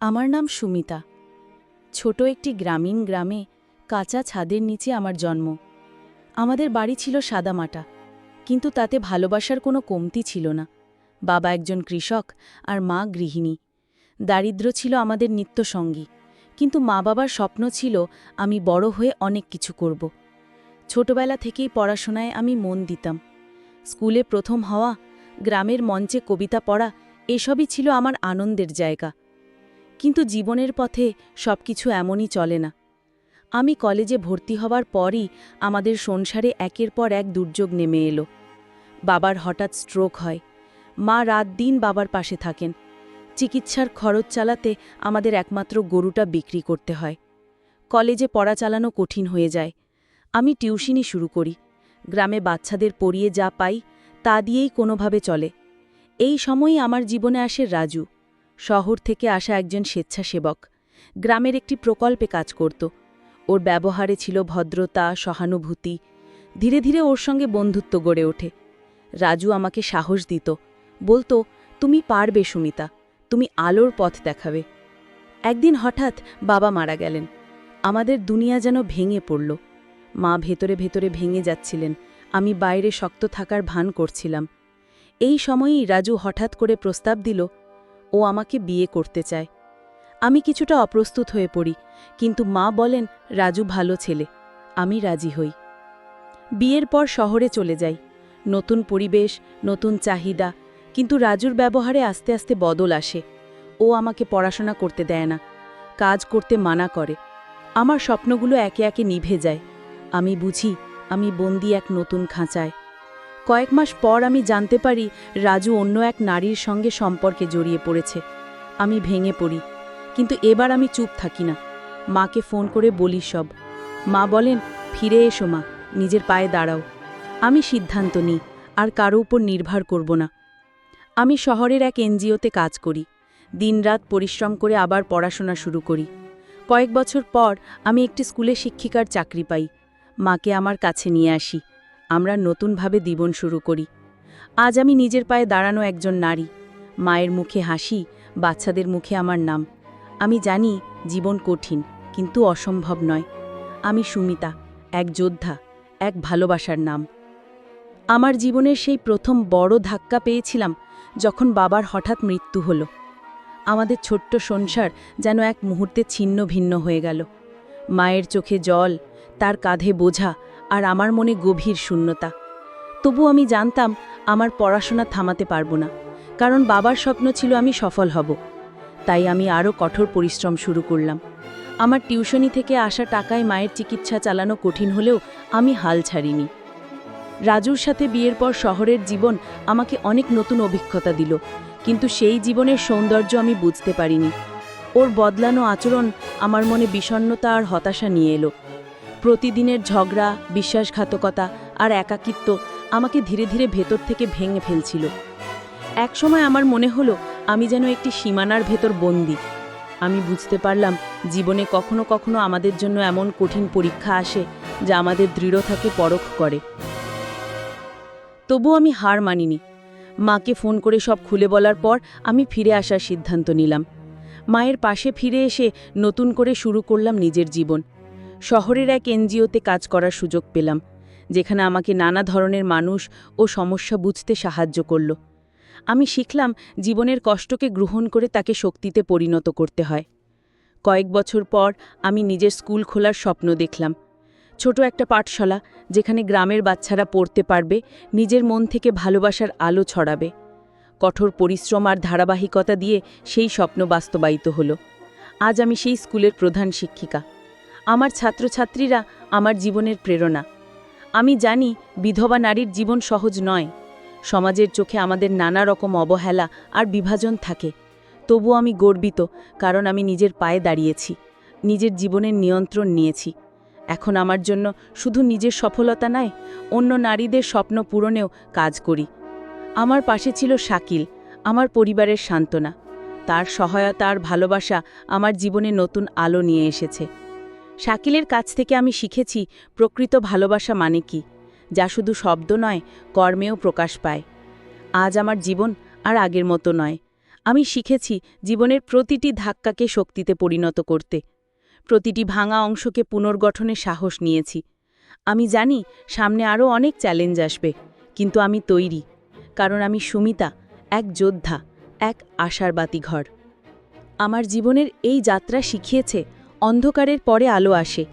আমার নাম সুমিতা। ছোট একটি গ্রামীণ গ্রামে কাঁচা ছাদের নিচে আমার জন্ম। আমাদের বাড়ি ছিল সাদামাটা, কিন্তু তাতে ভালোবাসার কোনো কমতি ছিল না। বাবা একজন কৃষক আর মা গৃহিণী। দারিদ্র ছিল আমাদের নিত্যসঙ্গী, কিন্তু মা বাবার স্বপ্ন ছিল আমি বড় হয়ে অনেক কিছু করব। ছোটবেলা থেকেই পড়াশোনায় আমি মন দিতাম। স্কুলে প্রথম হওয়া, গ্রামের মঞ্চে কবিতা পড়া, এসবই ছিল আমার আনন্দের জায়গা। কিন্তু জীবনের পথে সবকিছু এমনই চলে না। আমি কলেজে ভর্তি হওয়ার পরই আমাদের সংসারে একের পর এক দুর্যোগ নেমে এলো। বাবার হঠাৎ স্ট্রোক হয়। মা রাত দিন বাবার পাশে থাকেন। চিকিৎসার খরচ চালাতে আমাদের একমাত্র গরুটা বিক্রি করতে হয়। কলেজে পড়া চালানো কঠিন হয়ে যায়। আমি টিউশনি শুরু করি। গ্রামে বাচ্চাদের পড়িয়ে যা পাই তা দিয়েই কোনোভাবে চলে। এই সময়ই আমার জীবনে আসে রাজু। শহর থেকে আসা একজন স্বেচ্ছাসেবক। গ্রামের একটি প্রকল্পে কাজ করত। ওর ব্যবহারে ছিল ভদ্রতা, সহানুভূতি। ধীরে ধীরে ওর সঙ্গে বন্ধুত্ব গড়ে ওঠে। রাজু আমাকে সাহস দিত। বলতো, তুমি পারবে সুমিতা। তুমি আলোর পথ দেখাবে। একদিন হঠাৎ বাবা মারা গেলেন। আমাদের দুনিয়া যেন ভেঙে পড়ল। মা ভেতরে ভেতরে ভেঙে যাচ্ছিলেন। আমি বাইরে শক্ত থাকার ভান করছিলাম। এই সময়েই রাজু হঠাৎ করে প্রস্তাব দিল ও আমাকে বিয়ে করতে চায়। আমি কিছুটা অপ্রস্তুত হয়ে পড়ি, কিন্তু মা বলেন, রাজু ভালো ছেলে, আমি রাজি হই। বিয়ের পর শহরে চলে যাই। নতুন পরিবেশ, নতুন চাহিদা, কিন্তু রাজুর ব্যবহারে আস্তে আস্তে বদল আসে। ও আমাকে পড়াশোনা করতে দেয় না, কাজ করতে মানা করে। আমার স্বপ্নগুলো একে একে নিভে যায়। আমি বুঝি, আমি বন্দি এক নতুন খাঁচায়। কয়েক মাস পর আমি জানতে পারি রাজু অন্য এক নারীর সঙ্গে সম্পর্কে জড়িয়ে পড়েছে। আমি ভেঙে পড়ি, কিন্তু এবার আমি চুপ থাকি না। মাকে ফোন করে বলি সব। মা বলেন, ফিরে এসো মা, নিজের পায়ে দাঁড়াও। আমি সিদ্ধান্ত নিই, আর কারও উপর নির্ভর করব না। আমি শহরের এক এনজিওতে কাজ করি। দিনরাত পরিশ্রম করে আবার পড়াশোনা শুরু করি। কয়েক বছর পর আমি একটি স্কুলে শিক্ষিকার চাকরি পাই। মাকে আমার কাছে নিয়ে আসি। আমরা নতুনভাবে জীবন শুরু করি। আজ আমি নিজের পায়ে দাঁড়ানো একজন নারী। মায়ের মুখে হাসি, বাচ্চাদের মুখে আমার নাম। আমি জানি জীবন কঠিন, কিন্তু অসম্ভব নয়। আমি সুমিতা, এক যোদ্ধা, এক ভালোবাসার নাম। আমার জীবনের সেই প্রথম বড় ধাক্কা পেয়েছিলাম যখন বাবার হঠাৎ মৃত্যু হল। আমাদের ছোট্ট সংসার যেন এক মুহূর্তে ছিন্ন ভিন্ন হয়ে গেল। মায়ের চোখে জল, তার কাঁধে বোঝা আর আমার মনে গভীর শূন্যতা। তবু আমি জানতাম, আমার পড়াশোনা থামাতে পারব না, কারণ বাবার স্বপ্ন ছিল আমি সফল হব। তাই আমি আরও কঠোর পরিশ্রম শুরু করলাম। আমার টিউশনি থেকে আসা টাকায় মায়ের চিকিৎসা চালানো কঠিন হলেও আমি হাল ছাড়িনি। রাজুর সাথে বিয়ের পর শহরের জীবন আমাকে অনেক নতুন অভিজ্ঞতা দিল, কিন্তু সেই জীবনের সৌন্দর্য আমি বুঝতে পারিনি। ওর বদলানো আচরণ আমার মনে বিষণ্ণতা আর হতাশা নিয়ে এলো। প্রতিদিনের ঝগড়া, বিশ্বাসঘাতকতা আর একাকিত্ব আমাকে ধীরে ধীরে ভেতর থেকে ভেঙে ফেলছিল। একসময় আমার মনে হলো আমি যেন একটি সীমানার ভেতর বন্দি। আমি বুঝতে পারলাম জীবনে কখনো কখনো আমাদের জন্য এমন কঠিন পরীক্ষা আসে যা আমাদের দৃঢ়তাকে পরখ করে। তবু আমি হার মানিনি। মাকে ফোন করে সব খুলে বলার পর আমি ফিরে আসার সিদ্ধান্ত নিলাম। মায়ের পাশে ফিরে এসে নতুন করে শুরু করলাম নিজের জীবন। শহরের এক এনজিওতে কাজ করার সুযোগ পেলাম, যেখানে আমাকে নানা ধরনের মানুষ ও সমস্যা বুঝতে সাহায্য করল। আমি শিখলাম জীবনের কষ্টকে গ্রহণ করে তাকে শক্তিতে পরিণত করতে হয়। কয়েক বছর পর আমি নিজের স্কুল খোলার স্বপ্ন দেখলাম। ছোট একটা পাঠশালা, যেখানে গ্রামের বাচ্চারা পড়তে পারবে, নিজের মন থেকে ভালোবাসার আলো ছড়াবে। কঠোর পরিশ্রম আর ধারাবাহিকতা দিয়ে সেই স্বপ্ন বাস্তবায়িত হলো। আজ আমি সেই স্কুলের প্রধান শিক্ষিকা। আমার ছাত্রছাত্রীরা আমার জীবনের প্রেরণা। আমি জানি, বিধবা নারীর জীবন সহজ নয়। সমাজের চোখে আমাদের নানা রকম অবহেলা আর বিভাজন থাকে। তবু আমি গর্বিত, কারণ আমি নিজের পায়ে দাঁড়িয়েছি, নিজের জীবনের নিয়ন্ত্রণ নিয়েছি। এখন আমার জন্য শুধু নিজের সফলতা নয়, অন্য নারীদের স্বপ্ন পূরণেও কাজ করি। আমার পাশে ছিল শাকিল, আমার পরিবারের সান্ত্বনা। তার সহায়তা আর ভালোবাসা আমার জীবনে নতুন আলো নিয়ে এসেছে। শাকিলের কাছ থেকে আমি শিখেছি প্রকৃত ভালোবাসা মানে কি, যা শুধু শব্দ নয়, কর্মেও প্রকাশ পায়। আজ আমার জীবন আর আগের মতো নয়। আমি শিখেছি জীবনের প্রতিটি ধাক্কাকে শক্তিতে পরিণত করতে। প্রতিটি ভাঙা অংশকে পুনর্গঠনে সাহস নিয়েছি। আমি জানি সামনে আরও অনেক চ্যালেঞ্জ আসবে, কিন্তু আমি তৈরি, কারণ আমি সুমিতা, এক যোদ্ধা, এক আশার বাতিঘর আমার জীবনের এই যাত্রা শিখিয়েছে অন্ধকারের পরে আলো আসে।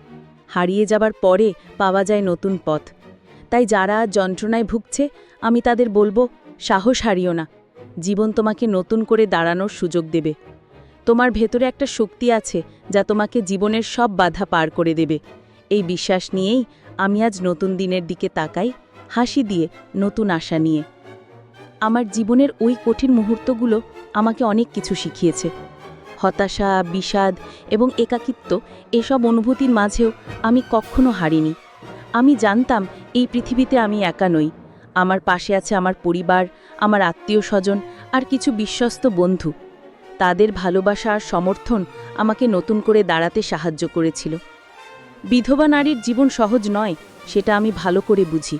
হারিয়ে যাবার পরে পাওয়া যায় নতুন পথ। তাই যারা যন্ত্রণায় ভুগছে, আমি তাদের বলব, সাহস হারিও না। জীবন তোমাকে নতুন করে দাঁড়ানোর সুযোগ দেবে। তোমার ভেতরে একটা শক্তি আছে, যা তোমাকে জীবনের সব বাধা পার করে দেবে। এই বিশ্বাস নিয়েই আমি আজ নতুন দিনের দিকে তাকাই, হাসি দিয়ে নতুন আশা নিয়ে। আমার জীবনের ওই কঠিন মুহূর্তগুলো আমাকে অনেক কিছু শিখিয়েছে। হতাশা, বিষাদ এবং একাকিত্ব এসব অনুভূতির মাঝেও আমি কখনো হারিনি। আমি জানতাম এই পৃথিবীতে আমি একা নই। আমার পাশে আছে আমার পরিবার, আমার আত্মীয় স্বজন আর কিছু বিশ্বস্ত বন্ধু। তাদের ভালোবাসা আর সমর্থন আমাকে নতুন করে দাঁড়াতে সাহায্য করেছিল। বিধবা নারীর জীবন সহজ নয়, সেটা আমি ভালো করে বুঝি।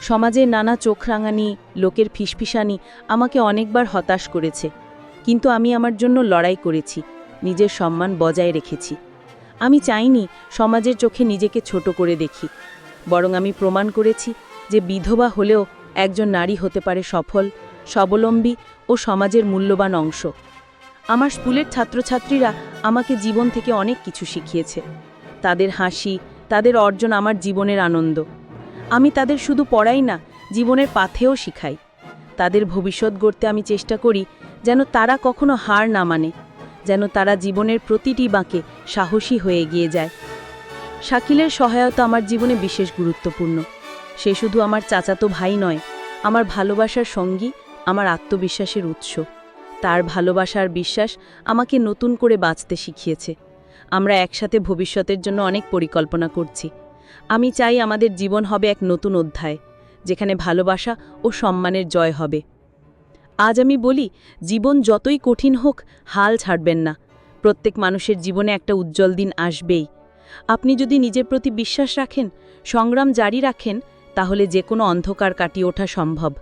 সমাজের নানা চোখ রাঙানি, লোকের ফিসফিসানি আমাকে অনেকবার হতাশ করেছে। কিন্তু আমি আমার জন্য লড়াই করেছি, নিজের সম্মান বজায় রেখেছি। আমি চাইনি সমাজের চোখে নিজেকে ছোট করে দেখি, বরং আমি প্রমাণ করেছি যে বিধবা হলেও একজন নারী হতে পারে সফল, স্বাবলম্বী ও সমাজের মূল্যবান অংশ। আমার স্কুলের ছাত্রছাত্রীরা আমাকে জীবন থেকে অনেক কিছু শিখিয়েছে। তাদের হাসি, তাদের অর্জন আমার জীবনের আনন্দ। আমি তাদের শুধু পড়াই না, জীবনের পাথেও শিখাই। তাদের ভবিষ্যৎ গড়তে আমি চেষ্টা করি যেন তারা কখনো হার না মানে যেন তারা জীবনের প্রতিটি বাঁকে সাহসী হয়ে এগিয়ে যায়। শাকিলের সহায়তা আমার জীবনে বিশেষ গুরুত্বপূর্ণ। সে শুধু আমার চাচাতো ভাই নয়, আমার ভালোবাসার সঙ্গী, আমার আত্মবিশ্বাসের উৎস। তার ভালোবাসার বিশ্বাস আমাকে নতুন করে বাঁচতে শিখিয়েছে। আমরা একসাথে ভবিষ্যতের জন্য অনেক পরিকল্পনা করছি। আমি চাই আমাদের জীবন হবে এক নতুন অধ্যায়, যেখানে ভালোবাসা ও সম্মানের জয় হবে। আজ আমি বলি, জীবন যতই কঠিন হোক, হাল ছাড়বেন না। প্রত্যেক মানুষের জীবনে একটা উজ্জ্বল দিন আসবেই। আপনি যদি নিজের প্রতি বিশ্বাস রাখেন, সংগ্রাম জারি রাখেন, তাহলে যে কোনো অন্ধকার কাটিয়ে ওঠা সম্ভব।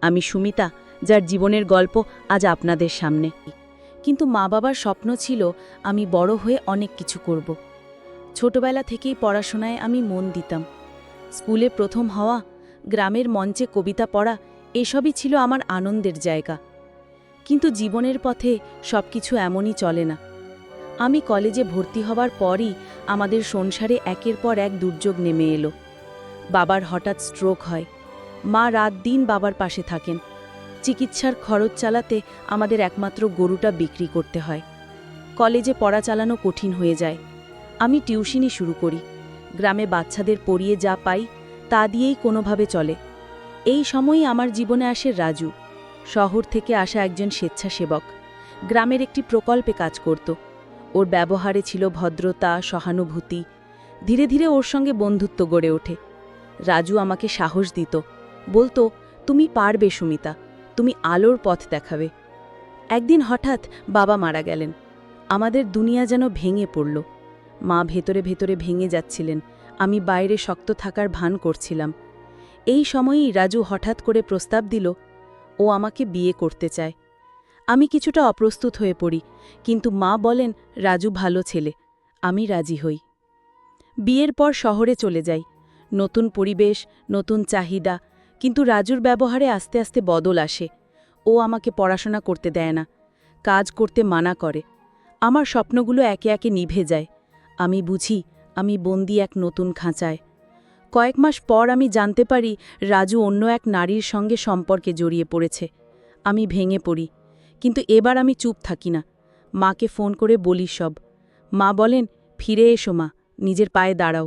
আমি সুমিতা, যার জীবনের গল্প আজ আপনাদের সামনে। কিন্তু মা বাবার স্বপ্ন ছিল, আমি বড় হয়ে অনেক কিছু করব। ছোটবেলা থেকেই পড়াশোনায় আমি মন দিতাম। স্কুলে প্রথম হওয়া, গ্রামের মঞ্চে কবিতা পড়া এসবই ছিল আমার আনন্দের জায়গা। কিন্তু জীবনের পথে সবকিছু এমনই চলে না। আমি কলেজে ভর্তি হবার পরই আমাদের সংসারে একের পর এক দুর্যোগ নেমে এলো। বাবার হঠাৎ স্ট্রোক হয়। মা রাত দিন বাবার পাশে থাকেন। চিকিৎসার খরচ চালাতে আমাদের একমাত্র গরুটা বিক্রি করতে হয়। কলেজে পড়া চালানো কঠিন হয়ে যায়। আমি টিউশনি শুরু করি। গ্রামে বাচ্চাদের পড়িয়ে যা পাই তা দিয়েই কোনোভাবে চলে। এই সময়ই আমার জীবনে আসে রাজু। শহর থেকে আসা একজন স্বেচ্ছাসেবক। গ্রামের একটি প্রকল্পে কাজ করত। ওর ব্যবহারে ছিল ভদ্রতা, সহানুভূতি। ধীরে ধীরে ওর সঙ্গে বন্ধুত্ব গড়ে ওঠে। রাজু আমাকে সাহস দিত। বলতো, তুমি পারবে, সুমিতা। তুমি আলোর পথ দেখাবে। একদিন হঠাৎ বাবা মারা গেলেন। আমাদের দুনিয়া যেন ভেঙে পড়ল। মা ভেতরে ভেতরে ভেঙে যাচ্ছিলেন। আমি বাইরে শক্ত থাকার ভান করছিলাম। এই সময়ই রাজু হঠাৎ করে প্রস্তাব দিল, ও আমাকে বিয়ে করতে চায়। আমি কিছুটা অপ্রস্তুত হয়ে পড়ি, কিন্তু মা বলেন, রাজু ভালো ছেলে, আমি রাজি হই। বিয়ের পর শহরে চলে যাই, নতুন পরিবেশ, নতুন চাহিদা, কিন্তু রাজুর ব্যবহারে আস্তে আস্তে বদল আসে। ও আমাকে পড়াশোনা করতে দেয় না, কাজ করতে মানা করে। আমার স্বপ্নগুলো একে একে নিভে যায়। আমি বুঝি, আমি বন্দি এক নতুন খাঁচায়। কয়েক মাস পর আমি জানতে পারি রাজু অন্য এক নারীর সঙ্গে সম্পর্কে জড়িয়ে পড়েছে। আমি ভেঙে পড়ি, কিন্তু এবার আমি চুপ থাকি না। মাকে ফোন করে বলি সব। মা বলেন, ফিরে এসো মা, নিজের পায়ে দাঁড়াও।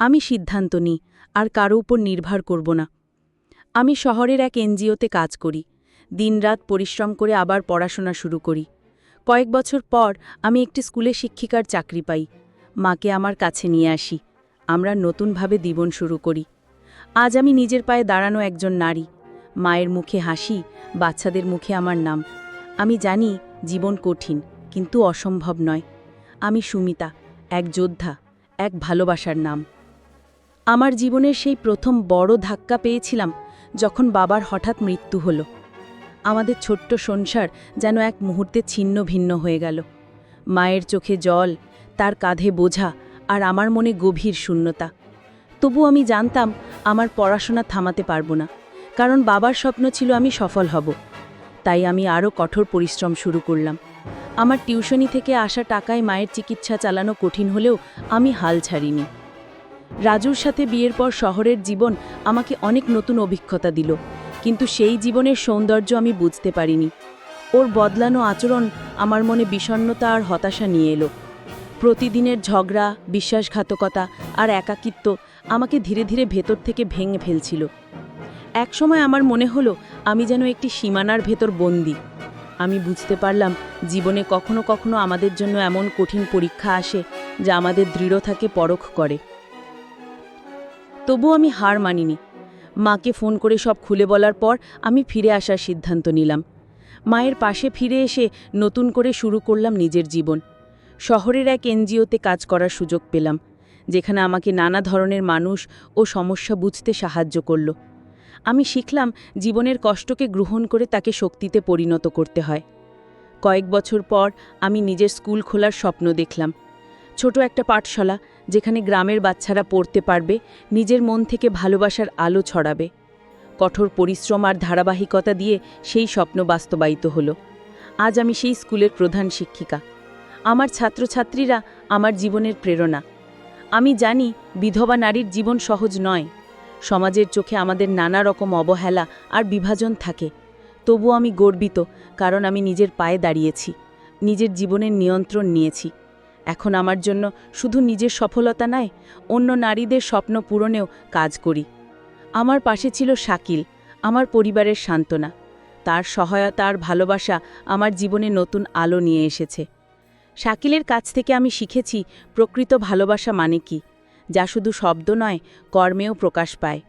আমি সিদ্ধান্ত নিই, আর কারও উপর নির্ভর করব না। আমি শহরের এক এনজিওতে কাজ করি। দিনরাত পরিশ্রম করে আবার পড়াশোনা শুরু করি। কয়েক বছর পর আমি একটি স্কুলে শিক্ষিকার চাকরি পাই। মাকে আমার কাছে নিয়ে আসি। আমরা নতুনভাবে জীবন শুরু করি। আজ আমি নিজের পায়ে দাঁড়ানো একজন নারী। মায়ের মুখে হাসি, বাচ্চাদের মুখে আমার নাম। আমি জানি জীবন কঠিন, কিন্তু অসম্ভব নয়। আমি সুমিতা, এক যোদ্ধা, এক ভালোবাসার নাম। আমার জীবনের সেই প্রথম বড় ধাক্কা পেয়েছিলাম যখন বাবার হঠাৎ মৃত্যু হলো। আমাদের ছোট্ট সংসার যেন এক মুহূর্তে ছিন্ন ভিন্ন হয়ে গেল। মায়ের চোখে জল, তার কাঁধে বোঝা আর আমার মনে গভীর শূন্যতা। তবু আমি জানতাম, আমার পড়াশোনা থামাতে পারব না, কারণ বাবার স্বপ্ন ছিল আমি সফল হব। তাই আমি আরও কঠোর পরিশ্রম শুরু করলাম। আমার টিউশনি থেকে আসা টাকায় মায়ের চিকিৎসা চালানো কঠিন হলেও আমি হাল ছাড়িনি। রাজুর সাথে বিয়ের পর শহরের জীবন আমাকে অনেক নতুন অভিজ্ঞতা দিল, কিন্তু সেই জীবনের সৌন্দর্য আমি বুঝতে পারিনি। ওর বদলানো আচরণ আমার মনে বিষণ্ণতা আর হতাশা নিয়ে এলো। প্রতিদিনের ঝগড়া, বিশ্বাসঘাতকতা আর একাকিত্ব আমাকে ধীরে ধীরে ভেতর থেকে ভেঙে ফেলছিল। একসময় আমার মনে হলো আমি যেন একটি সীমানার ভেতর বন্দি। আমি বুঝতে পারলাম জীবনে কখনো কখনো আমাদের জন্য এমন কঠিন পরীক্ষা আসে যা আমাদের দৃঢ়তাকে পরখ করে। তবু আমি হার মানিনি। মাকে ফোন করে সব খুলে বলার পর আমি ফিরে আসার সিদ্ধান্ত নিলাম। মায়ের পাশে ফিরে এসে নতুন করে শুরু করলাম নিজের জীবন। শহরের এক এনজিওতে কাজ করার সুযোগ পেলাম, যেখানে আমাকে নানা ধরনের মানুষ ও সমস্যা বুঝতে সাহায্য করল। আমি শিখলাম জীবনের কষ্টকে গ্রহণ করে তাকে শক্তিতে পরিণত করতে হয়। কয়েক বছর পর আমি নিজের স্কুল খোলার স্বপ্ন দেখলাম। ছোট একটা পাঠশালা, যেখানে গ্রামের বাচ্চারা পড়তে পারবে, নিজের মন থেকে ভালোবাসার আলো ছড়াবে। কঠোর পরিশ্রম আর ধারাবাহিকতা দিয়ে সেই স্বপ্ন বাস্তবায়িত হলো। আজ আমি সেই স্কুলের প্রধান শিক্ষিকা। আমার ছাত্রছাত্রীরা আমার জীবনের প্রেরণা। আমি জানি বিধবা নারীর জীবন সহজ নয়। সমাজের চোখে আমাদের নানা রকম অবহেলা আর বিভাজন থাকে। তবু আমি গর্বিত কারণ আমি নিজের পায়ে দাঁড়িয়েছি, নিজের জীবনের নিয়ন্ত্রণ নিয়েছি। এখন আমার জন্য শুধু নিজের সফলতা নয়, অন্য নারীদের স্বপ্ন পূরণেও কাজ করি। আমার পাশে ছিল শাকিল, আমার পরিবারের সান্ত্বনা। তার সহায়তা আর ভালোবাসা আমার জীবনে নতুন আলো নিয়ে এসেছে। শাকিলের কাছ থেকে আমি শিখেছি, প্রকৃত ভালোবাসা মানে কি, যা শুধু শব্দ নয়, কর্মেও প্রকাশ পায়।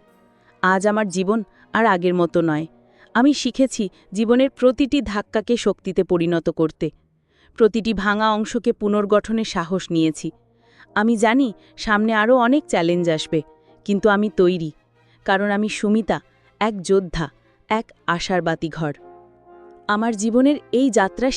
আজ আমার জীবন আর আগের মতো নয়। আমি শিখেছি জীবনের প্রতিটি ধাক্কাকে শক্তিতে পরিণত করতে। প্রতিটি ভাঙা অংশকে পুনর্গঠনে সাহস নিয়েছি। আমি জানি সামনে আরও অনেক চ্যালেঞ্জ আসবে, কিন্তু আমি তৈরি, কারণ আমি সুমিতা, এক যোদ্ধা, এক আশার বাতিঘর। আমার জীবনের এই যাত্রা